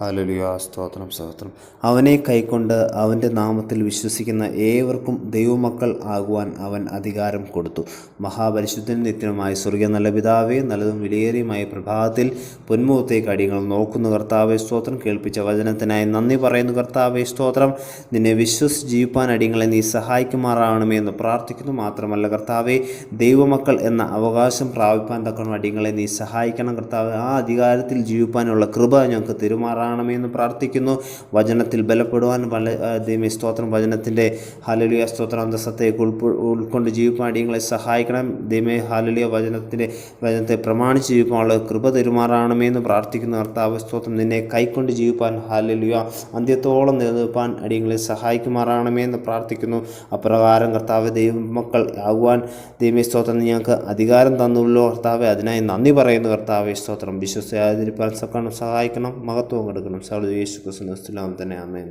ഹാലലുയ സ്തോത്രം സ്തോത്രം. അവനെ കൈക്കൊണ്ട് അവന്റെ നാമത്തിൽ വിശ്വസിക്കുന്ന ഏവർക്കും ദൈവമക്കൾ ആകുവാൻ അവൻ അധികാരം കൊടുത്തു. മഹാപരിശുദ്ധൻ നിത്യമായി സ്വർഗീയ നല്ല പിതാവേ നല്ലതും വിലയേറിയുമായ പ്രഭാതത്തിൽ പൊന്മുഖത്തേക്ക് അടിയങ്ങൾ നോക്കുന്നു കർത്താവെ സ്തോത്രം. കേൾപ്പിച്ച വചനത്തിനായി നന്ദി പറയുന്നു കർത്താവെ സ്തോത്രം. നിന്നെ വിശ്വസിച്ച് ജീവിപ്പാൻ അടിയങ്ങളെ നീ സഹായിക്കുമാറാകണമേ എന്ന് പ്രാർത്ഥിക്കുന്നു. മാത്രമല്ല കർത്താവെ ദൈവമക്കൾ എന്ന അവകാശം പ്രാപിപ്പാൻ തക്കണം അടിയങ്ങളെ നീ സഹായിക്കണം കർത്താവ്. ആ അധികാരത്തിൽ ജീവിപ്പാനുള്ള കൃപ ഞങ്ങൾക്ക് തെരുമാറാകണമേ എന്ന് പ്രാർത്ഥിക്കുന്നു. വചനത്തിൽ ബലപ്പെടുവാൻ പല ദൈവ സ്തോത്രം. വചനത്തിന്റെ ഹാലലിയ സ്തോത്രം. അന്തസ്സത്തേക്ക് ഉൾപ്പെ ഉൾക്കൊണ്ട് ജീവിപ്പാൻ അടിയങ്ങളെ സഹായിക്കണം. ദൈവമേ ഹാലലിയ വചനത്തിന്റെ വചനത്തെ പ്രമാണിച്ച് ജീവിക്കാനുള്ള കൃപ എന്ന് പ്രാർത്ഥിക്കുന്ന. കർത്താവ് സ്തോത്രം. നിന്നെ കൈക്കൊണ്ട് ജീവിപ്പാൻ ഹാലലിയ അന്ത്യത്തോളം നിലനിൽപ്പാൻ അടിയങ്ങളെ സഹായിക്കുമാറാകണമേ എന്ന് പ്രാർത്ഥിക്കുന്നു. അപ്രകാരം കർത്താവ് ദൈവമക്കൾ ആകുവാൻ ദൈവമേ സ്തോത്രം. ഞങ്ങൾക്ക് അധികാരം തന്നുള്ളൂ. കർത്താവെ അതിനായി നന്ദി പറയുന്നു. കർത്താവെ സ്തോത്രം. വിശ്വസിയാതിരിപ്പാൻ സഹായിക്കണം. മഹത്വം കൊടുക്കണം സൗദ് യേശു ക്രിസ്തു തന്നെ ആമേൻ.